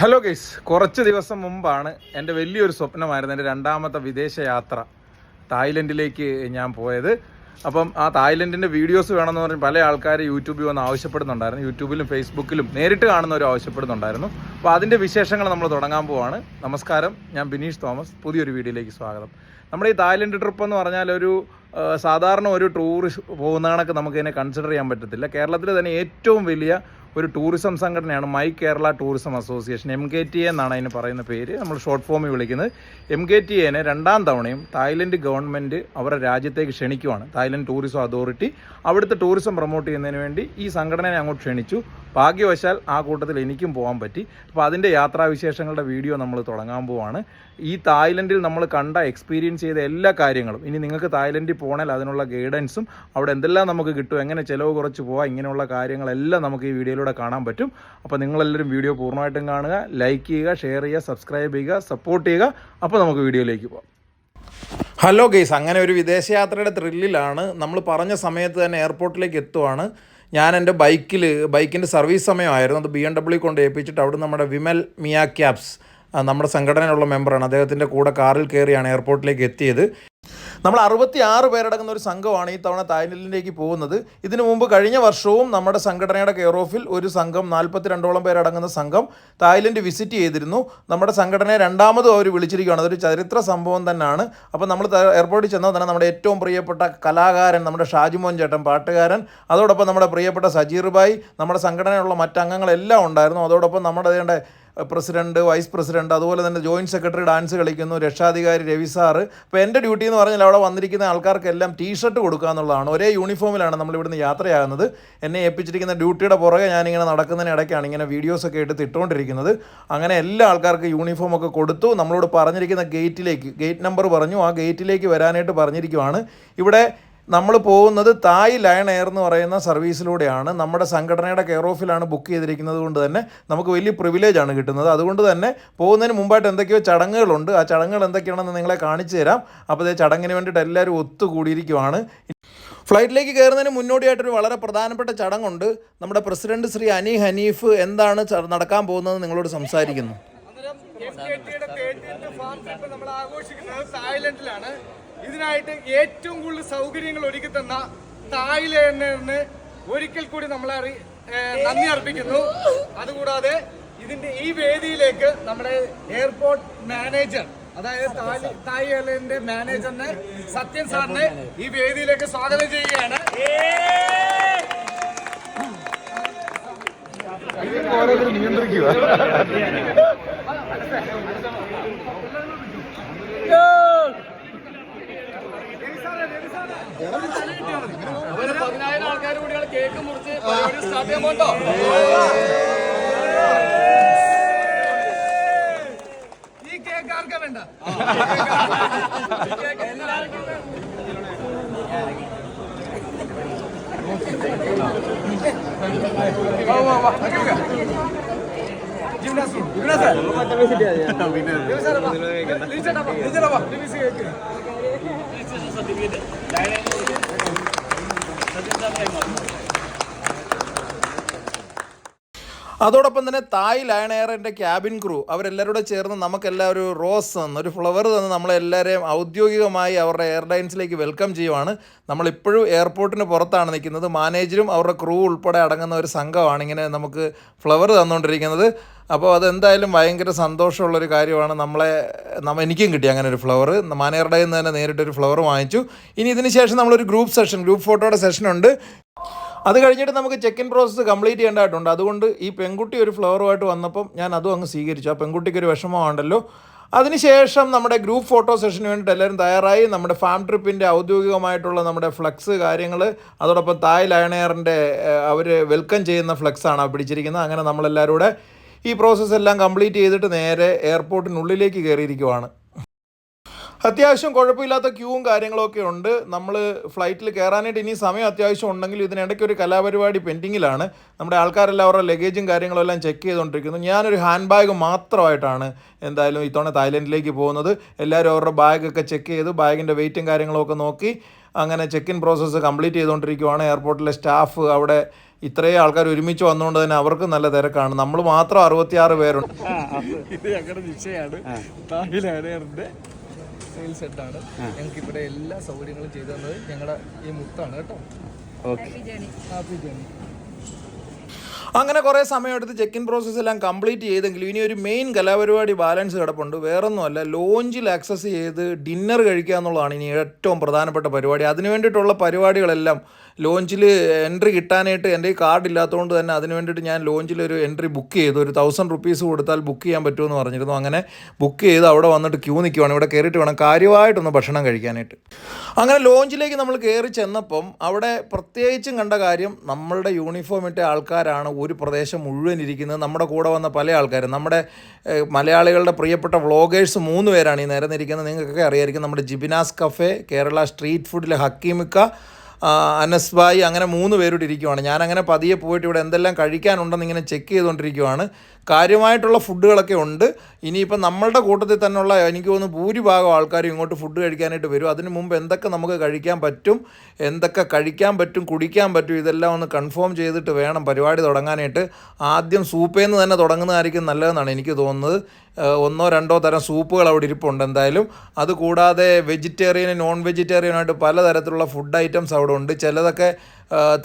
Hello guys കുറച്ച് ദിവസം മുമ്പാണ് എന്റെ വലിയൊരു സ്വപ്നമായിരുന്നു എന്റെ രണ്ടാമത്തെ വിദേശ യാത്ര. തായ്ലൻഡിലേക്ക് ഞാൻ പോയത്. അപ്പം ആ തായ്ലൻഡിന്റെ വീഡിയോസ് വേണമെന്ന് പറഞ്ഞ് പല ആൾക്കാർ യൂട്യൂബിൽ വന്ന് ആവശ്യപ്പെടുന്നുണ്ടായിരുന്നു. യൂട്യൂബിലും ഫേസ്ബുക്കിലും നേരിട്ട് കാണുന്നവർ ആവശ്യപ്പെടുന്നുണ്ടായിരുന്നു. അപ്പോൾ അതിന്റെ വിശേഷങ്ങൾ നമ്മൾ തുടങ്ങാൻ പോവാണ്. നമസ്കാരം. ഞാൻ ബിനീഷ് തോമസ്. പുതിയൊരു വീഡിയോയിലേക്ക് സ്വാഗതം. നമ്മുടെ ഈ തായ്ലൻഡ് ട്രിപ്പ് എന്ന് പറഞ്ഞാൽ ഒരു സാധാരണ ഒരു ടൂറിസ്റ്റ് പോകുന്ന കണക്ക് നമുക്കിതിനെ കൺസിഡർ ചെയ്യാൻ പറ്റത്തില്ല. കേരളത്തിൽ തന്നെ ഏറ്റവും വലിയ ഒരു ടൂറിസം സംഘടനയാണ് my Kerala tourism association M K T A എന്നാണ് അതിന് പറയുന്ന പേര്. നമ്മൾ ഷോർട്ട് ഫോമിൽ വിളിക്കുന്നത്. എം കെ ടി എനെ രണ്ടാം തവണയും തായ്ലൻഡ് ഗവൺമെന്റ് അവരുടെ രാജ്യത്തേക്ക് ക്ഷണിക്കുവാണ്. തായ്ലൻഡ് ടൂറിസം അതോറിറ്റി അവിടുത്തെ ടൂറിസം പ്രൊമോട്ട് ചെയ്യുന്നതിന് വേണ്ടി ഈ സംഘടനയെ അങ്ങോട്ട് ക്ഷണിച്ചു. ഭാഗ്യവശാൽ ആ കൂട്ടത്തിൽ എനിക്കും പോകാൻ പറ്റി. അപ്പോൾ അതിന്റെ യാത്രാവിശേഷങ്ങളുടെ വീഡിയോ നമ്മൾ തുടങ്ങാൻ പോവാണ്. ഈ തായ്ലൻഡിൽ നമ്മൾ കണ്ട എക്സ്പീരിയൻസ് ചെയ്ത എല്ലാ കാര്യങ്ങളും ഇനി നിങ്ങൾക്ക് തായ്ലൻഡിൽ പോകണേൽ അതിനുള്ള ഗൈഡൻസും അവിടെ എന്തെല്ലാം നമുക്ക് കിട്ടും എങ്ങനെ ചിലവ് കുറച്ച് പോവാം ഇങ്ങനെയുള്ള കാര്യങ്ങളെല്ലാം നമുക്ക് ഈ വീഡിയോയിലൂടെ കാണാൻ പറ്റും. അപ്പോൾ നിങ്ങളെല്ലാവരും വീഡിയോ പൂർണമായിട്ടും കാണുക ലൈക്ക് ചെയ്യുക ഷെയർ ചെയ്യുക സബ്സ്ക്രൈബ് ചെയ്യുക സപ്പോർട്ട് ചെയ്യുക. അപ്പോൾ നമുക്ക് വീഡിയോയിലേക്ക് പോകാം ഹലോ ഗെയ്സ് അങ്ങനെ ഒരു വിദേശയാത്രയുടെ ത്രില്ലിലാണ് നമ്മൾ പറഞ്ഞ സമയത്ത് തന്നെ എയർപോർട്ടിലേക്ക് എത്തുവാണ്. ഞാൻ എന്റെ ബൈക്കിൽ ബൈക്കിന്റെ സർവീസ് സമയമായിരുന്നു. അത് ബി എം ഡബ്ല്യു കൊണ്ട് ഏൽപ്പിച്ചിട്ട് അവിടെ നമ്മുടെ വിമൽ മിയ ക്യാബ്സ് നമ്മുടെ സംഘടനയിലുള്ള മെമ്പറാണ് അദ്ദേഹത്തിന്റെ കൂടെ കാറിൽ കയറിയാണ് എയർപോർട്ടിലേക്ക് എത്തിയത്. നമ്മൾ അറുപത്തി ആറ് പേരടങ്ങുന്ന ഒരു സംഘമാണ് ഈ തവണ തായ്ലൻഡിലേക്ക് പോകുന്നത്. ഇതിനു മുമ്പ് കഴിഞ്ഞ വർഷവും നമ്മുടെ സംഘടനയുടെ കെയർ ഓഫിൽ ഒരു സംഘം നാൽപ്പത്തിരണ്ടോളം പേരടങ്ങുന്ന സംഘം തായ്ലൻഡ് വിസിറ്റ് ചെയ്തിരുന്നു. നമ്മുടെ സംഘടനയെ രണ്ടാമതും അവർ വിളിച്ചിരിക്കുകയാണ്. അതൊരു ചരിത്ര സംഭവം തന്നെയാണ്. അപ്പോൾ നമ്മൾ എയർപോർട്ടിൽ ചെന്നാൽ തന്നെ നമ്മുടെ ഏറ്റവും പ്രിയപ്പെട്ട കലാകാരൻ നമ്മുടെ ഷാജിമോൻ ചേട്ടൻ പാട്ടുകാരൻ അതോടൊപ്പം നമ്മുടെ പ്രിയപ്പെട്ട സജീർ ഭായ് നമ്മുടെ സംഘടനയുള്ള മറ്റംഗങ്ങളെല്ലാം ഉണ്ടായിരുന്നു. അതോടൊപ്പം നമ്മുടെ അതിന്റെ പ്രസിഡന്റ് വൈസ് പ്രസിഡന്റ് അതുപോലെ തന്നെ ജോയിന്റ് സെക്രട്ടറി ഡാൻസ് കളിക്കുന്നു രക്ഷാധികാരി രവി സാറ്. അപ്പോൾ എന്റെ ഡ്യൂട്ടി എന്ന് പറഞ്ഞാൽ അവിടെ വന്നിരിക്കുന്ന ആൾക്കാർക്കെല്ലാം ടീ ഷർട്ട് കൊടുക്കുക എന്നുള്ളതാണ് ഒരേ യൂണിഫോമിലാണ് നമ്മൾ ഇവിടുന്ന് യാത്രയാകുന്നത്. എന്നെ ഏൽപ്പിച്ചിരിക്കുന്ന ഡ്യൂട്ടിയുടെ പുറകെ ഞാനിങ്ങനെ നടക്കുന്നതിന് ഇടയ്ക്കാണ് ഇങ്ങനെ വീഡിയോസൊക്കെ എടുത്ത് ഇട്ടുകൊണ്ടിരിക്കുന്നത് അങ്ങനെ എല്ലാ ആൾക്കാർക്കും യൂണിഫോം ഒക്കെ കൊടുത്തു. നമ്മളോട് പറഞ്ഞിരിക്കുന്ന ഗേറ്റിലേക്ക് ഗേറ്റ് നമ്പർ പറഞ്ഞു. ആ ഗേറ്റിലേക്ക് വരാനായിട്ട് പറഞ്ഞിരിക്കുവാണ്. ഇവിടെ നമ്മൾ പോകുന്നത് തായ് ലയൺ എയർ എന്ന് പറയുന്ന സർവീസിലൂടെയാണ്. നമ്മുടെ സംഘടനയുടെ കെയർ ഓഫിലാണ് ബുക്ക് ചെയ്തിരിക്കുന്നത് കൊണ്ട് തന്നെ നമുക്ക് വലിയ പ്രിവിലേജ് ആണ് കിട്ടുന്നത്. അതുകൊണ്ട് തന്നെ പോകുന്നതിന് മുമ്പായിട്ട് എന്തൊക്കെയോ ചടങ്ങുകളുണ്ട്. ആ ചടങ്ങുകൾ എന്തൊക്കെയാണെന്ന് നിങ്ങളെ കാണിച്ചു തരാം. അപ്പോൾ അതേ ചടങ്ങിന് വേണ്ടിയിട്ട് എല്ലാവരും ഒത്തുകൂടിയിരിക്കുവാണ്. ഫ്ലൈറ്റിലേക്ക് കയറുന്നതിന് മുന്നോടിയായിട്ടൊരു വളരെ പ്രധാനപ്പെട്ട ചടങ്ങുണ്ട്. നമ്മുടെ പ്രസിഡന്റ് ശ്രീ അനി ഹനീഫ് എന്താണ് നടക്കാൻ പോകുന്നത് നിങ്ങളോട് സംസാരിക്കുന്നു. ഫാം ട്രിപ്പ് നമ്മൾ ആഘോഷിക്കുന്നത് ഇതിനായിട്ട് ഏറ്റവും കൂടുതൽ സൗകര്യങ്ങൾ ഒരുക്കി തന്ന തായ്ലൻഡിന് ഒരിക്കൽ കൂടി നമ്മൾ നന്ദി അർപ്പിക്കുന്നു. അതുകൂടാതെ ഇതിന്റെ ഈ വേദിയിലേക്ക് നമ്മുടെ എയർപോർട്ട് മാനേജർ അതായത് തായ്- എയർലൈനിന്റെ മാനേജറിനെ സത്യൻ സാറിനെ ഈ വേദിയിലേക്ക് സ്വാഗതം ചെയ്യുകയാണ്. അതുപോലെ പതിനായിരം ആൾക്കാർ കൂടിയാണ് കേക്ക് മുറിച്ച് സ്റ്റാർട്ട് ചെയ്യാൻ പോട്ടോ ഈ കേക്ക് ആർക്കാ വേണ്ട. ജിംനാസ്. ജിംനാസ്. ജിംനാസ് വാ. ലിൻസേട്ടാ വാ. はいます。അതോടൊപ്പം തന്നെ തായ് ലയൺ എയറിന്റെ ക്യാബിൻ ക്രൂ അവരെല്ലാവരോടും ചേർന്ന് നമുക്കെല്ലാം ഒരു റോസ് തന്ന് ഒരു ഫ്ലവർ തന്ന് നമ്മളെല്ലാവരെയും ഔദ്യോഗികമായി അവരുടെ എയർലൈൻസിലേക്ക് വെൽക്കം ചെയ്യുവാണ്. നമ്മളിപ്പോഴും എയർപോർട്ടിന് പുറത്താണ് നിൽക്കുന്നത്. മാനേജരും അവരുടെ ക്രൂ ഉൾപ്പെടെ അടങ്ങുന്ന ഒരു സംഘമാണ് ഇങ്ങനെ നമുക്ക് ഫ്ലവർ തന്നുകൊണ്ടിരിക്കുന്നത്. അപ്പോൾ അതെന്തായാലും ഭയങ്കര സന്തോഷമുള്ളൊരു കാര്യമാണ്. നമ്മളെ നമ്മ എനിക്കും കിട്ടി അങ്ങനെ ഒരു ഫ്ലവർ. മാനേജറുടെ നിന്ന് തന്നെ നേരിട്ടൊരു ഫ്ലവർ വാങ്ങിച്ചു. ഇനി ഇതിന് ശേഷം നമ്മളൊരു ഗ്രൂപ്പ് സെഷൻ ഗ്രൂപ്പ് ഫോട്ടോയുടെ സെഷനുണ്ട്. അത് കഴിഞ്ഞിട്ട് നമുക്ക് ചെക്ക് ഇൻ പ്രോസസ്സ് കംപ്ലീറ്റ് ചെയ്യേണ്ടതായിട്ടുണ്ട്. അതുകൊണ്ട് ഈ പെൺകുട്ടി ഒരു ഫ്ലവറുമായിട്ട് വന്നപ്പം ഞാൻ അതും അങ്ങ് സ്വീകരിച്ചു. ആ പെൺകുട്ടിക്ക് ഒരു വിഷമമുണ്ടല്ലോ അതിനുശേഷം നമ്മുടെ ഗ്രൂപ്പ് ഫോട്ടോ സെഷന് വേണ്ടിയിട്ട് എല്ലാവരും തയ്യാറായി. നമ്മുടെ ഫാം ട്രിപ്പിന്റെ ഔദ്യോഗികമായിട്ടുള്ള നമ്മുടെ ഫ്ലക്സ് കാര്യങ്ങൾ അതോടൊപ്പം തായ് ലയണയറിന്റെ അവർ വെൽക്കം ചെയ്യുന്ന ഫ്ലക്സാണ് പിടിച്ചിരിക്കുന്നത്. അങ്ങനെ നമ്മളെല്ലാവരും കൂടെ ഈ പ്രോസസ്സ് എല്ലാം കംപ്ലീറ്റ് ചെയ്തിട്ട് നേരെ എയർപോർട്ടിനുള്ളിലേക്ക് കയറിയിരിക്കുവാണ്. അത്യാവശ്യം കുഴപ്പമില്ലാത്ത ക്യൂവും കാര്യങ്ങളൊക്കെ ഉണ്ട്. നമ്മൾ ഫ്ലൈറ്റിൽ കയറാനായിട്ട് ഇനി സമയം അത്യാവശ്യം ഉണ്ടെങ്കിൽ ഇതിനിടയ്ക്ക് ഒരു കലാപരിപാടി പെൻഡിങ്ങിലാണ് നമ്മുടെ ആൾക്കാരെല്ലാം അവരുടെ ലഗേജും കാര്യങ്ങളും എല്ലാം ചെക്ക് ചെയ്തുകൊണ്ടിരിക്കുന്നു. ഞാനൊരു ഹാൻഡ് ബാഗ് മാത്രമായിട്ടാണ് എന്തായാലും ഇത്തവണ തായ്ലൻഡിലേക്ക് പോകുന്നത്. എല്ലാവരും അവരുടെ ബാഗൊക്കെ ചെക്ക് ചെയ്ത് ബാഗിന്റെ വെയിറ്റും കാര്യങ്ങളൊക്കെ നോക്കി അങ്ങനെ ചെക്ക് ഇൻ പ്രോസസ്സ് കംപ്ലീറ്റ് ചെയ്തുകൊണ്ടിരിക്കുവാണ്. എയർപോർട്ടിലെ സ്റ്റാഫ് അവിടെ ഇത്രയും ആൾക്കാർ ഒരുമിച്ച് വന്നുകൊണ്ട് തന്നെ അവർക്ക് നല്ല തിരക്കാണ്. നമ്മൾ മാത്രം അറുപത്തിയാറ് പേരുണ്ട്. ഇത് ഞങ്ങളുടെ നിശ്ചയാണ്. താഹിലാനേറിന്റെ സെയിൽ ആണ്. ഞങ്ങൾക്ക് ഇവിടെ എല്ലാ സൗകര്യങ്ങളും ചെയ്തു തന്നത് ഞങ്ങളുടെ ഈ മുത്താണ് കേട്ടോ. ഹാപ്പി ജേണി അങ്ങനെ കുറേ സമയമെടുത്ത് ചെക്ക് ഇൻ പ്രോസസ് എല്ലാം കംപ്ലീറ്റ് ചെയ്തെങ്കിലും ഇനി ഒരു മെയിൻ കലാപരിപാടി ബാലൻസ് കിടപ്പുണ്ട്. വേറൊന്നുമല്ല ലോഞ്ചിൽ ആക്സസ് ചെയ്ത് ഡിന്നർ കഴിക്കുക എന്നുള്ളതാണ് ഇനി ഏറ്റവും പ്രധാനപ്പെട്ട പരിപാടി. അതിനു വേണ്ടിയിട്ടുള്ള പരിപാടികളെല്ലാം ലോഞ്ചിൽ എൻട്രി കിട്ടാനായിട്ട് എന്റെ കാർഡ് ഇല്ലാത്തതുകൊണ്ട് തന്നെ അതിന് വേണ്ടിയിട്ട് ഞാൻ ലോഞ്ചിൽ ഒരു എൻട്രി ബുക്ക് ചെയ്തു. ഒരു തൗസൻഡ് റുപ്പീസ് കൊടുത്താൽ ബുക്ക് ചെയ്യാൻ പറ്റുമെന്ന് പറഞ്ഞിരുന്നു. അങ്ങനെ ബുക്ക് ചെയ്ത് അവിടെ വന്നിട്ട് ക്യൂ നിൽക്കുവാണ് ഇവിടെ കയറിയിട്ട് വേണം കാര്യമായിട്ടൊന്ന് ഭക്ഷണം കഴിക്കാനായിട്ട്. അങ്ങനെ ലോഞ്ചിലേക്ക് നമ്മൾ കയറി ചെന്നപ്പം അവിടെ പ്രത്യേകിച്ചും കണ്ട കാര്യം നമ്മളുടെ യൂണിഫോം ഇട്ട ആൾക്കാരാണ് ഒരു പ്രദേശം മുഴുവൻ ഇരിക്കുന്നത്. നമ്മുടെ കൂടെ വന്ന പല ആൾക്കാരും. നമ്മുടെ മലയാളികളുടെ പ്രിയപ്പെട്ട വ്ളോഗേഴ്സ് മൂന്ന് പേരാണ് ഈ നേരം നിൽക്കുന്നത്. നിങ്ങൾക്കൊക്കെ അറിയായിരിക്കും നമ്മുടെ ജിബിനാസ് കഫേ കേരള സ്ട്രീറ്റ് ഫുഡിലെ ഹക്കീമിക്ക ആ, അനസ് ബായി അങ്ങനെ മൂന്ന് പേരോട് ഇരിക്കുവാണ്. ഞാനങ്ങനെ പതിയെ പോയിട്ട് ഇവിടെ എന്തെല്ലാം കഴിക്കാനുണ്ടെന്ന് ഇങ്ങനെ ചെക്ക് ചെയ്തുകൊണ്ടിരിക്കുവാണ്. കാര്യമായിട്ടുള്ള ഫുഡുകളൊക്കെ ഉണ്ട്. ഇനിയിപ്പം നമ്മളുടെ കൂട്ടത്തിൽ തന്നെയുള്ള എനിക്ക് തോന്നുന്നു ഭൂരിഭാഗം ആൾക്കാരും ഇങ്ങോട്ട് ഫുഡ് കഴിക്കാനായിട്ട് വരും. അതിന് മുമ്പ് എന്തൊക്കെ നമുക്ക് കഴിക്കാൻ പറ്റും എന്തൊക്കെ കഴിക്കാൻ പറ്റും കുടിക്കാൻ പറ്റും ഇതെല്ലാം ഒന്ന് കൺഫേം ചെയ്തിട്ട് വേണം പരിപാടി തുടങ്ങാനായിട്ട്. ആദ്യം സൂപ്പേന്ന് തന്നെ തുടങ്ങുന്നതായിരിക്കും നല്ലതെന്നാണ് എനിക്ക് തോന്നുന്നത്. ഒന്നോ രണ്ടോ തരം സൂപ്പുകൾ അവിടെ ഇരിപ്പുണ്ട് എന്തായാലും. അതുകൂടാതെ വെജിറ്റേറിയൻ നോൺ വെജിറ്റേറിയനായിട്ട് പലതരത്തിലുള്ള ഫുഡ് ഐറ്റംസ് അവിടെ ഉണ്ട്. ചിലതൊക്കെ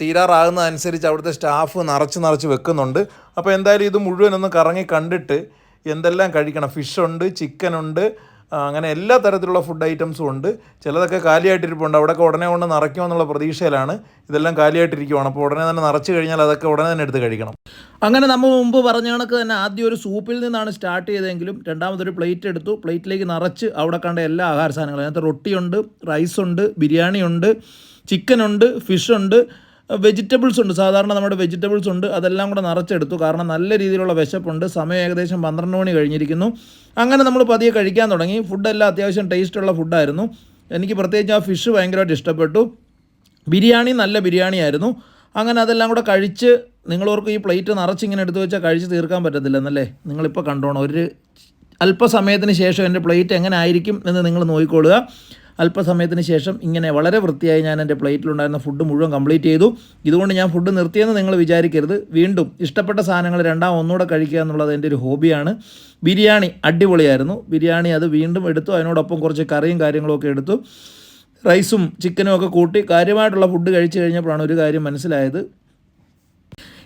തീരാറാകുന്നതനുസരിച്ച് അവിടുത്തെ സ്റ്റാഫ് നിറച്ച് നിറച്ച് വെക്കുന്നുണ്ട്. അപ്പോൾ എന്തായാലും ഇത് മുഴുവൻ ഒന്ന് കറങ്ങി കണ്ടിട്ട് എന്തെല്ലാം കഴിക്കണം. ഫിഷ് ഉണ്ട് ചിക്കൻ ഉണ്ട് ആ, അങ്ങനെ എല്ലാ തരത്തിലുള്ള ഫുഡ് ഐറ്റംസും ഉണ്ട്. ചിലതൊക്കെ കാലിയായിട്ടിരിപ്പുണ്ട്. അവിടെയൊക്കെ ഉടനെ കൊണ്ട് നിറയ്ക്കുമെന്നുള്ള പ്രതീക്ഷയിലാണ്. ഇതെല്ലാം കാലിയായിട്ടിരിക്കുവാണ്. അപ്പോൾ ഉടനെ തന്നെ നിറച്ച് കഴിഞ്ഞാൽ അതൊക്കെ ഉടനെ തന്നെ എടുത്ത് കഴിക്കണം. അങ്ങനെ നമ്മൾ മുമ്പ് പറഞ്ഞ കണക്ക് തന്നെ ആദ്യം ഒരു സൂപ്പിൽ നിന്നാണ് സ്റ്റാർട്ട് ചെയ്തതെങ്കിലും രണ്ടാമതൊരു പ്ലേറ്റ് എടുത്തു. പ്ലേറ്റിലേക്ക് നിറച്ച് അവിടെ കണ്ട എല്ലാ ആഹാര സാധനങ്ങളും. അതിനകത്ത് റൊട്ടിയുണ്ട് റൈസുണ്ട് ബിരിയാണിയുണ്ട് ചിക്കനുണ്ട് ഫിഷുണ്ട് വെജിറ്റബിൾസ് ഉണ്ട്. സാധാരണ നമ്മുടെ വെജിറ്റബിൾസ് ഉണ്ട്. അതെല്ലാം കൂടെ നിറച്ചെടുത്തു. കാരണം നല്ല രീതിയിലുള്ള വിശപ്പുണ്ട്. സമയം ഏകദേശം പന്ത്രണ്ട് മണി കഴിഞ്ഞിരിക്കുന്നു. അങ്ങനെ നമ്മൾ പതിയെ കഴിക്കാൻ തുടങ്ങി. ഫുഡെല്ലാം അത്യാവശ്യം ടേസ്റ്റുള്ള ഫുഡായിരുന്നു എനിക്ക് പ്രത്യേകിച്ച് ആ ഫിഷ് ഭയങ്കരമായിട്ട് ഇഷ്ടപ്പെട്ടു. ബിരിയാണി നല്ല ബിരിയാണി ആയിരുന്നു. അങ്ങനെ അതെല്ലാം കൂടെ കഴിച്ച് നിങ്ങളോർക്ക് ഈ പ്ലേറ്റ് നിറച്ചിങ്ങനെ എടുത്തു വെച്ചാൽ കഴിച്ച് തീർക്കാൻ പറ്റത്തില്ല എന്നല്ലേ നിങ്ങളിപ്പോൾ കണ്ടോണം. ഒരു അല്പസമയത്തിന് ശേഷം എന്റെ പ്ലേറ്റ് എങ്ങനെ ആയിരിക്കും എന്ന് നിങ്ങൾ നോക്കിക്കൊള്ളുക. അല്പസമയത്തിന് ശേഷം ഇങ്ങനെ വളരെ വൃത്തിയായി ഞാൻ എന്റെ പ്ലേറ്റിലുണ്ടായിരുന്ന ഫുഡ് മുഴുവൻ കംപ്ലീറ്റ് ചെയ്തു. ഇതുകൊണ്ട് ഞാൻ ഫുഡ് നിർത്തിയെന്ന് നിങ്ങൾ വിചാരിക്കരുത്. വീണ്ടും ഇഷ്ടപ്പെട്ട സാധനങ്ങൾ രണ്ടാം ഒന്നുകൂടെ കഴിക്കുക എന്നുള്ളത് എന്റെ ഒരു ഹോബിയാണ് ബിരിയാണി അടിപൊളിയായിരുന്നു. ബിരിയാണി അത് വീണ്ടും എടുത്തു. അതിനോടൊപ്പം കുറച്ച് കറിയും കാര്യങ്ങളൊക്കെ എടുത്തു. റൈസും ചിക്കനും ഒക്കെ കൂട്ടി കാര്യമായിട്ടുള്ള ഫുഡ് കഴിച്ചു കഴിഞ്ഞപ്പോഴാണ് ഒരു കാര്യം മനസ്സിലായത്.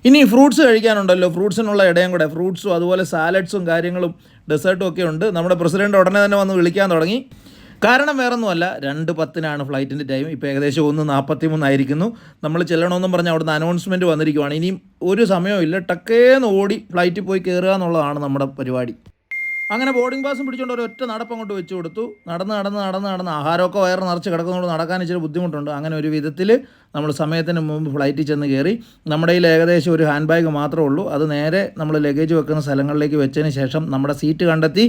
ഇനി ഫ്രൂട്ട്സ് കഴിക്കാനുണ്ടല്ലോ. ഫ്രൂട്ട്സിനുള്ള ഇടയും കൂടെ. ഫ്രൂട്ട്സും അതുപോലെ സാലഡ്സും കാര്യങ്ങളും ഡെസേർട്ടും ഒക്കെ ഉണ്ട്. നമ്മുടെ പ്രസിഡന്റ് ഉടനെ തന്നെ വന്ന് വിളിക്കാൻ തുടങ്ങി. കാരണം വേറൊന്നുമല്ല രണ്ട് പത്തിനാണ് ഫ്ലൈറ്റിന്റെ ടൈം. ഇപ്പോൾ ഏകദേശം ഒന്ന് നാൽപ്പത്തി മൂന്നായിരിക്കുന്നു നമ്മൾ ചെല്ലണമെന്നും പറഞ്ഞ് അവിടുന്ന് അനൗൺസ്മെന്റ് വന്നിരിക്കുവാണ്. ഇനിയും ഒരു സമയവും ഇല്ല. ടക്കേന്ന് ഓടി ഫ്ലൈറ്റിൽ പോയി കയറുക എന്നുള്ളതാണ് നമ്മുടെ പരിപാടി. അങ്ങനെ ബോർഡിംഗ് പാസും പിടിച്ചുകൊണ്ട് ഒരു ഒറ്റ നടപ്പ് അങ്ങോട്ട് വെച്ച് കൊടുത്തു. നടന്ന് നടന്ന് നടന്ന് നടന്ന് ആഹാരമൊക്കെ വയറ് നിറച്ച് കിടക്കുന്നതുകൊണ്ട് നടക്കാൻ ഇച്ചിരി ബുദ്ധിമുട്ടുണ്ട്. അങ്ങനെ ഒരു വിധത്തിൽ നമ്മൾ സമയത്തിന് മുമ്പ് ഫ്ലൈറ്റിൽ ചെന്ന് കയറി നമ്മുടെ കയ്യിൽ ഏകദേശം ഒരു ഹാൻഡ് ബാഗ് മാത്രമേ ഉള്ളൂ. അത് നേരെ നമ്മൾ ലഗേജ് വെക്കുന്ന സ്ഥലങ്ങളിലേക്ക് വെച്ചതിന് ശേഷം നമ്മുടെ സീറ്റ് കണ്ടെത്തി.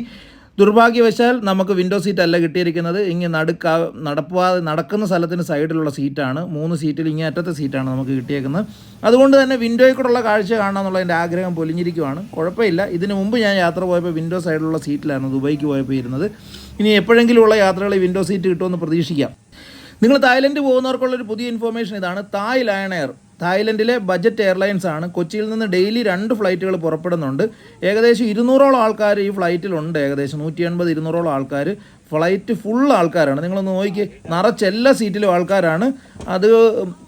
ദുർഭാഗ്യവശാൽ നമുക്ക് വിൻഡോ സീറ്റ് അല്ല കിട്ടിയിരിക്കുന്നത്. ഇങ്ങ് നടുക്ക നടപ്പാ നടക്കുന്ന സ്ഥലത്തിന് സൈഡിലുള്ള സീറ്റാണ് മൂന്ന് സീറ്റിൽ ഇങ്ങേ അറ്റത്തെ സീറ്റാണ് നമുക്ക് കിട്ടിയേക്കുന്നത്. അതുകൊണ്ട് തന്നെ വിൻഡോയിൽ കൂടെയുള്ള കാഴ്ച കാണാമെന്നുള്ള എന്റെ ആഗ്രഹം പൊലിഞ്ഞിരിക്കുവാണ്. കുഴപ്പമില്ല. ഇതിനു മുമ്പ് ഞാൻ യാത്ര പോയപ്പോൾ വിൻഡോ സൈഡിലുള്ള സീറ്റിലായിരുന്നു ദുബൈക്ക് പോയപ്പോൾ ഇരുന്നത്. ഇനി എപ്പോഴെങ്കിലുമുള്ള യാത്രകളിൽ വിൻഡോ സീറ്റ് കിട്ടുമെന്ന് പ്രതീക്ഷിക്കാം. നിങ്ങൾ തായ്ലൻഡ് പോകുന്നവർക്കുള്ളൊരു പുതിയ ഇൻഫോർമേഷൻ ഇതാണ്. തായ് ലയൺ എയർ തായ്ലൻഡിലെ ബജറ്റ് എയർലൈൻസ് ആണ് കൊച്ചിയിൽ നിന്ന് ഡെയിലി രണ്ട് ഫ്ലൈറ്റുകൾ പുറപ്പെടുന്നുണ്ട്. ഏകദേശം ഇരുന്നൂറോളം ആൾക്കാർ ഈ ഫ്ലൈറ്റിലുണ്ട്. ഏകദേശം നൂറ്റി എൺപത് ഇരുന്നൂറോളം ആൾക്കാർ ഫ്ലൈറ്റ് ഫുൾ ആൾക്കാരാണ്. നിങ്ങളൊന്ന് നോക്കി നിറച്ച് എല്ലാ സീറ്റിലും ആൾക്കാരാണ്. അത്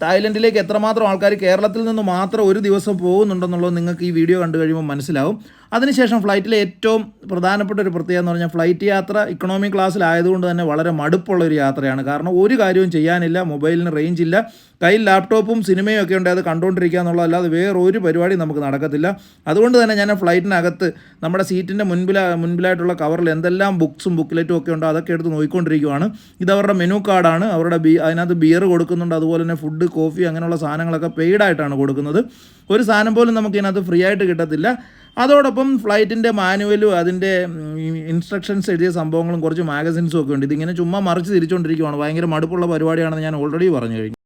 തായ്ലൻഡിലേക്ക് എത്രമാത്രം ആൾക്കാർ കേരളത്തിൽ നിന്ന് മാത്രം ഒരു ദിവസം പോകുന്നുണ്ടെന്നുള്ളത് നിങ്ങൾക്ക് ഈ വീഡിയോ കണ്ടു കഴിയുമ്പോൾ മനസ്സിലാവും. അതിനുശേഷം ഫ്ലൈറ്റിലെ ഏറ്റവും പ്രധാനപ്പെട്ട ഒരു പ്രത്യേകത എന്ന് പറഞ്ഞാൽ ഫ്ലൈറ്റ് യാത്ര ഇക്കണോമി ക്ലാസ്സിലായതുകൊണ്ട് തന്നെ വളരെ മടുപ്പുള്ള ഒരു യാത്രയാണ്. കാരണം ഒരു കാര്യവും ചെയ്യാനില്ല മൊബൈലിന് റേഞ്ച് ഇല്ല കയ്യിൽ ലാപ്ടോപ്പും സിനിമയും ഒക്കെ ഉണ്ട് അത് കണ്ടുകൊണ്ടിരിക്കുക എന്നുള്ളതല്ലാതെ വേറെ ഒരു പരിപാടി നമുക്ക് നടക്കത്തില്ല. അതുകൊണ്ട് തന്നെ ഞാൻ ഫ്ലൈറ്റിനകത്ത് നമ്മുടെ സീറ്റിന്റെ മുൻപില മുൻപിലായിട്ടുള്ള കവറിൽ എന്തെല്ലാം ബുക്സും ബുക്ക്ലെറ്റും ഒക്കെ ഉണ്ടോ അതൊക്കെ എടുത്ത് നോക്കിക്കൊണ്ടിരിക്കുകയാണ് ഇത് അവരുടെ മെനു കാർഡാണ് അവരുടെ ബി അതിനകത്ത് ബിയർ കൊടുക്കുന്നുണ്ട് അതുപോലെ തന്നെ ഫുഡ് കോഫി അങ്ങനെയുള്ള സാധനങ്ങളൊക്കെ പെയ്ഡായിട്ടാണ് കൊടുക്കുന്നത്. ഒരു സാധനം പോലും നമുക്ക് ഇതിനകത്ത് ഫ്രീ ആയിട്ട് കിട്ടത്തില്ല. അതോടൊപ്പം ഫ്ലൈറ്റിന്റെ മാനുവലും അതിന്റെ ഇൻസ്ട്രക്ഷൻസ് എഴുതിയ സംഭവങ്ങളും കുറച്ച് മാഗസിൻസും ഒക്കെ ഉണ്ട്. ഇതിങ്ങനെ ചുമ്മാ മറിച്ച് തിരിച്ചുകൊണ്ടിരിക്കുകയാണ് ഭയങ്കര മടുപ്പുള്ള പരിപാടിയാണെന്ന് ഞാൻ ഓൾറെഡി പറഞ്ഞു കഴിഞ്ഞു.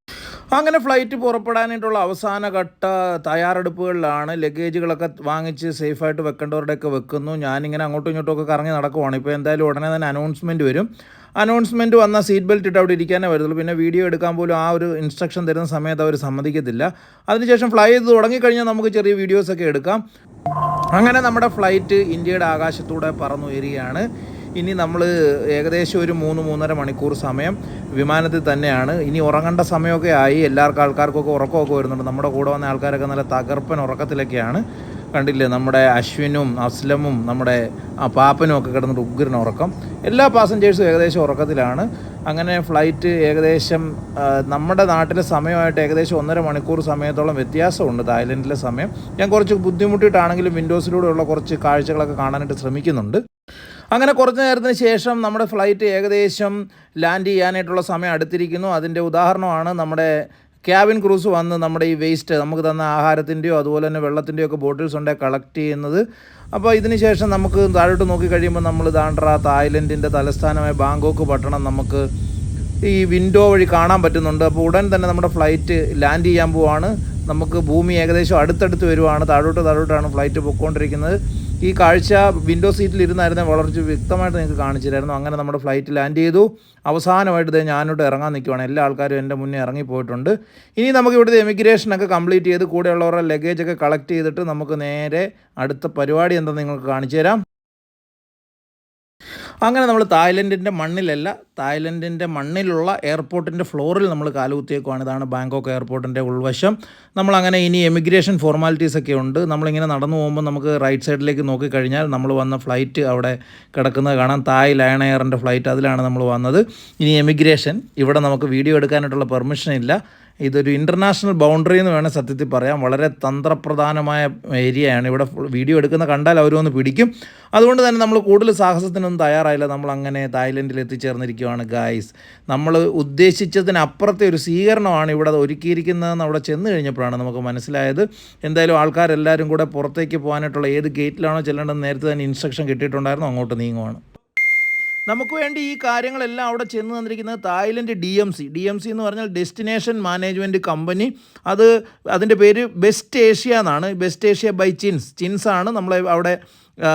അങ്ങനെ ഫ്ലൈറ്റ് പുറപ്പെടാനായിട്ടുള്ള അവസാന ഘട്ട തയ്യാറെടുപ്പുകളിലാണ്. ലഗേജുകളൊക്കെ വാങ്ങിച്ച് സേഫായിട്ട് വെക്കേണ്ടവരുടെയൊക്കെ വെക്കുന്നു. ഞാനിങ്ങനെ അങ്ങോട്ടും ഇങ്ങോട്ടും ഒക്കെ കറങ്ങി നടക്കുവാണ്. ഇപ്പോൾ എന്തായാലും ഉടനെ തന്നെ അനൗൺസ്മെന്റ് വരും. അനൗൺസ്മെന്റ് വന്നാൽ സീറ്റ് ബെൽറ്റ് ഇട്ട് അവിടെ ഇരിക്കാനേ വരുള്ളൂ പിന്നെ വീഡിയോ എടുക്കാൻ പോലും ആ ഒരു ഇൻസ്ട്രക്ഷൻ തരുന്ന സമയത്ത് അവർ സമ്മതിക്കത്തില്ല. അതിനുശേഷം ഫ്ലൈ ചെയ്ത് തുടങ്ങിക്കഴിഞ്ഞാൽ നമുക്ക് ചെറിയ വീഡിയോസൊക്കെ എടുക്കാം. അങ്ങനെ നമ്മുടെ ഫ്ലൈറ്റ് ഇന്ത്യയുടെ ആകാശത്തൂടെ പറന്നുയരുകയാണ്. ഇനി നമ്മൾ ഏകദേശം ഒരു മൂന്ന് മൂന്നര മണിക്കൂർ സമയം വിമാനത്തിൽ തന്നെയാണ്. ഇനി ഉറങ്ങേണ്ട സമയമൊക്കെ ആയി. എല്ലാവർക്കും ആൾക്കാർക്കൊക്കെ ഉറക്കമൊക്കെ വരുന്നുണ്ട്. നമ്മുടെ കൂടെ വന്ന ആൾക്കാരൊക്കെ നല്ല തകർപ്പൻ ഉറക്കത്തിലൊക്കെയാണ്. കണ്ടില്ലേ നമ്മുടെ അശ്വിനും അസ്ലമും നമ്മുടെ ആ പാപ്പനും ഒക്കെ കിടന്നിട്ട് ഉഗ്രൻ ഉറക്കം. എല്ലാ പാസഞ്ചേഴ്സും ഏകദേശം ഉറക്കത്തിലാണ്. അങ്ങനെ ഫ്ലൈറ്റ് ഏകദേശം നമ്മുടെ നാട്ടിലെ സമയമായിട്ട് ഏകദേശം ഒന്നര മണിക്കൂർ സമയത്തോളം വ്യത്യാസമുണ്ട് തായ്ലൻഡിലെ സമയം. ഞാൻ കുറച്ച് ബുദ്ധിമുട്ടിയിട്ടാണെങ്കിലും വിൻഡോസിലൂടെയുള്ള കുറച്ച് കാഴ്ചകളൊക്കെ കാണാനായിട്ട് ശ്രമിക്കുന്നുണ്ട്. അങ്ങനെ കുറച്ച് നേരത്തിന് ശേഷം നമ്മുടെ ഫ്ലൈറ്റ് ഏകദേശം ലാൻഡ് ചെയ്യാനായിട്ടുള്ള സമയം അടുത്തിരിക്കുന്നു. അതിന്റെ ഉദാഹരണമാണ് നമ്മുടെ ക്യാബിൻ ക്രൂസ് വന്ന് നമ്മുടെ ഈ വേസ്റ്റ് നമുക്ക് തന്ന ആഹാരത്തിന്റെയോ അതുപോലെ തന്നെ വെള്ളത്തിന്റെയോ ഒക്കെ ബോട്ടിൽസ് ഉണ്ടേ കളക്ട് ചെയ്യുന്നത്. അപ്പോൾ ഇതിന് ശേഷം നമുക്ക് താഴോട്ട് നോക്കി കഴിയുമ്പോൾ നമ്മൾ ദാണ്ട്ര തായ്ലൻഡിന്റെ തലസ്ഥാനമായ ബാങ്കോക്ക് പട്ടണം നമുക്ക് ഈ വിൻഡോ വഴി കാണാൻ പറ്റുന്നുണ്ട്. അപ്പോൾ ഉടൻ തന്നെ നമ്മുടെ ഫ്ലൈറ്റ് ലാൻഡ് ചെയ്യാൻ പോവാണ്. നമുക്ക് ഭൂമി ഏകദേശം അടുത്തടുത്ത് വരുവാണ്. താഴോട്ട് താഴോട്ടാണ് ഫ്ലൈറ്റ് പൊയ്ക്കൊണ്ടിരിക്കുന്നത്. ഈ കാഴ്ച വിൻഡോ സീറ്റിൽ ഇരുന്നായിരുന്നെ വളരെ വ്യക്തമായിട്ട് നിങ്ങൾക്ക് കാണിച്ചു തരായിരുന്നു അങ്ങനെ നമ്മുടെ ഫ്ലൈറ്റ് ലാൻഡ് ചെയ്തു. അവസാനമായിട്ട് ഇതേ ഞാനോട്ട് ഇറങ്ങാൻ നിൽക്കുവാണ് എല്ലാ ആൾക്കാരും എന്റെ മുന്നേ ഇറങ്ങിപ്പോയിട്ടുണ്ട്. ഇനി നമുക്ക് ഇവിടുത്തെ എമിഗ്രേഷനൊക്കെ കംപ്ലീറ്റ് ചെയ്ത് കൂടെയുള്ളവരുടെ ലഗേജൊക്കെ കളക്ട് ചെയ്തിട്ട് നമുക്ക് നേരെ അടുത്ത പരിപാടി എന്താണെന്ന് നിങ്ങൾക്ക് കാണിച്ചു തരാം അങ്ങനെ നമ്മൾ തായ്ലൻഡിന്റെ മണ്ണിലല്ല തായ്ലൻഡിന്റെ മണ്ണിലുള്ള എയർപോർട്ടിന്റെ ഫ്ലോറിൽ നമ്മൾ കാലുകുത്തിയേക്കുവാണ് ഇതാണ് ബാങ്കോക്ക് എയർപോർട്ടിന്റെ ഉൾവശം. നമ്മളങ്ങനെ ഇനി എമിഗ്രേഷൻ ഫോർമാലിറ്റീസ് ഒക്കെ ഉണ്ട്. നമ്മളിങ്ങനെ നടന്നു പോകുമ്പോൾ നമുക്ക് റൈറ്റ് സൈഡിലേക്ക് നോക്കിക്കഴിഞ്ഞാൽ നമ്മൾ വന്ന ഫ്ലൈറ്റ് അവിടെ കിടക്കുന്നത് കാണാം. തായ് ലയൺ എയറിന്റെ ഫ്ലൈറ്റ് അതിലാണ് നമ്മൾ വന്നത്. ഇനി എമിഗ്രേഷൻ ഇവിടെ നമുക്ക് വീഡിയോ എടുക്കാനായിട്ടുള്ള പെർമിഷൻ ഇല്ല ഇതൊരു ഇന്റർനാഷണൽ ബൗണ്ടറി എന്ന് വേണേൽ സത്യത്തിൽ പറയാം. വളരെ തന്ത്രപ്രധാനമായ ഏരിയയാണ്. ഇവിടെ വീഡിയോ എടുക്കുന്ന കണ്ടാൽ അവരൊന്ന് പിടിക്കും. അതുകൊണ്ട് തന്നെ നമ്മൾ കൂടുതൽ സാഹസത്തിനൊന്നും തയ്യാറായില്ല. നമ്മൾ അങ്ങനെ തായ്ലൻഡിൽ എത്തിച്ചേർന്നിരിക്കുകയാണ് ഗായ്സ് നമ്മൾ ഉദ്ദേശിച്ചതിനപ്പുറത്തെ ഒരു സ്വീകരണമാണ് ഇവിടെ ഒരുക്കിയിരിക്കുന്നതെന്ന് അവിടെ ചെന്ന് കഴിഞ്ഞപ്പോഴാണ് നമുക്ക് മനസ്സിലായത്. എന്തായാലും ആൾക്കാരെല്ലാവരും കൂടെ പുറത്തേക്ക് പോകാനായിട്ടുള്ള ഏത് ഗേറ്റിലാണോ ചെല്ലേണ്ടതെന്ന് നേരത്തെ തന്നെ ഇൻസ്ട്രക്ഷൻ കിട്ടിയിട്ടുണ്ടായിരുന്നു. അങ്ങോട്ട് നീങ്ങുവാണ്. നമുക്ക് വേണ്ടി ഈ കാര്യങ്ങളെല്ലാം അവിടെ ചെന്ന് തന്നിരിക്കുന്നത് Thailand D M C D M C എന്ന് പറഞ്ഞാൽ ഡെസ്റ്റിനേഷൻ മാനേജ്മെന്റ് കമ്പനി അത് അതിന്റെ പേര് ബെസ്റ്റ് ഏഷ്യ എന്നാണ്. Best Asia by Chins Chins ആണ് നമ്മളെ അവിടെ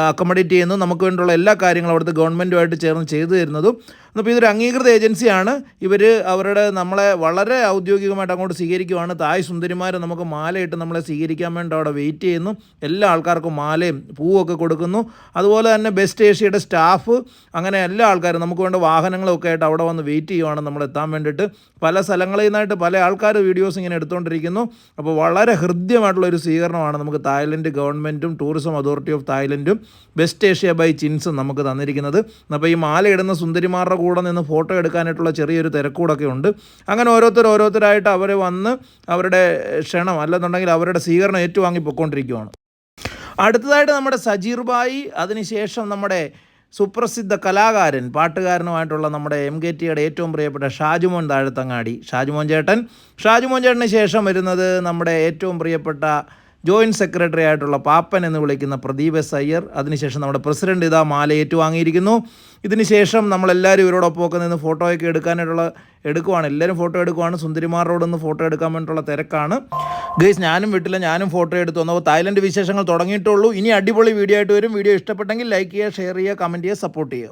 അക്കോമഡേറ്റ് ചെയ്യുന്നത്. നമുക്ക് വേണ്ടിയുള്ള എല്ലാ കാര്യങ്ങളും അവിടുത്തെ ഗവൺമെന്റുമായിട്ട് ചേർന്ന് ചെയ്തു തരുന്നതും. അപ്പോൾ ഇതൊരു അംഗീകൃത ഏജൻസിയാണ്. ഇവർ അവരുടെ നമ്മളെ വളരെ ഔദ്യോഗികമായിട്ട് അങ്ങോട്ട് സ്വീകരിക്കുവാണ്. തായ് സുന്ദരിമാർ നമുക്ക് മാലയിട്ട് നമ്മളെ സ്വീകരിക്കാൻ വേണ്ടി അവിടെ വെയിറ്റ് ചെയ്യുന്നു. എല്ലാ ആൾക്കാർക്കും മാലയും പൂവൊക്കെ കൊടുക്കുന്നു. അതുപോലെ തന്നെ ബെസ്റ്റ് ഏഷ്യയുടെ സ്റ്റാഫ് അങ്ങനെ എല്ലാ ആൾക്കാരും നമുക്ക് വേണ്ട വാഹനങ്ങളൊക്കെ ആയിട്ട് അവിടെ വന്ന് വെയിറ്റ് ചെയ്യുവാണ് നമ്മൾ എത്താൻ വേണ്ടിയിട്ട്. പല സ്ഥലങ്ങളിൽ നിന്നായിട്ട് പല ആൾക്കാർ വീഡിയോസ് ഇങ്ങനെ എടുത്തുകൊണ്ടിരിക്കുന്നു അപ്പോൾ വളരെ ഹൃദ്യമായിട്ടുള്ള ഒരു സ്വീകരണമാണ് നമുക്ക് തായ്ലൻഡ് ഗവൺമെന്റും ടൂറിസം അതോറിറ്റി ഓഫ് തായ്ലൻഡും ബെസ്റ്റ് ഏഷ്യ ബൈ ചിൻസും നമുക്ക് തന്നിരിക്കുന്നത്. അപ്പോൾ ഈ മാല ഇടുന്ന സുന്ദരിമാരുടെ കൂടെ നിന്ന് ഫോട്ടോ എടുക്കാനായിട്ടുള്ള ചെറിയൊരു തിരക്കൂടൊക്കെ ഉണ്ട്. അങ്ങനെ ഓരോരുത്തർ ഓരോരുത്തരായിട്ട് അവർ വന്ന് അവരുടെ ക്ഷണം അല്ലെന്നുണ്ടെങ്കിൽ അവരുടെ സ്വീകരണം ഏറ്റുവാങ്ങി പൊയ്ക്കൊണ്ടിരിക്കുകയാണ് അടുത്തതായിട്ട് നമ്മുടെ സജീർ ബായി അതിനുശേഷം നമ്മുടെ സുപ്രസിദ്ധ കലാകാരൻ പാട്ടുകാരനുമായിട്ടുള്ള നമ്മുടെ എം കെ ടിയുടെ ഏറ്റവും പ്രിയപ്പെട്ട ഷാജുമോൻ താഴത്തങ്ങാടി. ഷാജുമോൻ ചേട്ടൻ. ഷാജുമോൻ ചേട്ടന് ശേഷം വരുന്നത് നമ്മുടെ ഏറ്റവും പ്രിയപ്പെട്ട ജോയിന്റ് സെക്രട്ടറി ആയിട്ടുള്ള പാപ്പൻ എന്ന് വിളിക്കുന്ന പ്രദീപ് എസ് അയ്യർ അതിനുശേഷം നമ്മുടെ പ്രസിഡന്റ് ഇതാ മാല ഏറ്റുവാങ്ങിയിരിക്കുന്നു. ഇതിനുശേഷം നമ്മളെല്ലാവരും ഇവരോടൊപ്പം ഒക്കെ നിന്ന് ഫോട്ടോയൊക്കെ എടുക്കാനായിട്ടുള്ള എടുക്കുവാണ്. എല്ലാവരും ഫോട്ടോ എടുക്കുവാണ്. സുന്ദരിമാരോടൊന്ന് ഫോട്ടോ എടുക്കാൻ വേണ്ടിയിട്ടുള്ള തിരക്കാണ്. ഗൈസ് ഞാനും വിട്ടില്ല ഞാനും ഫോട്ടോ എടുത്തു. വന്നപ്പോൾ തായ്ലൻഡ് വിശേഷങ്ങൾ തുടങ്ങിയിട്ടുള്ളൂ ഇനി അടിപൊളി വീഡിയോ ആയിട്ട് വരും. വീഡിയോ ഇഷ്ടപ്പെട്ടെങ്കിൽ ലൈക്ക് ചെയ്യുക ഷെയർ ചെയ്യുക കമന്റ് ചെയ്യുക സപ്പോർട്ട് ചെയ്യുക.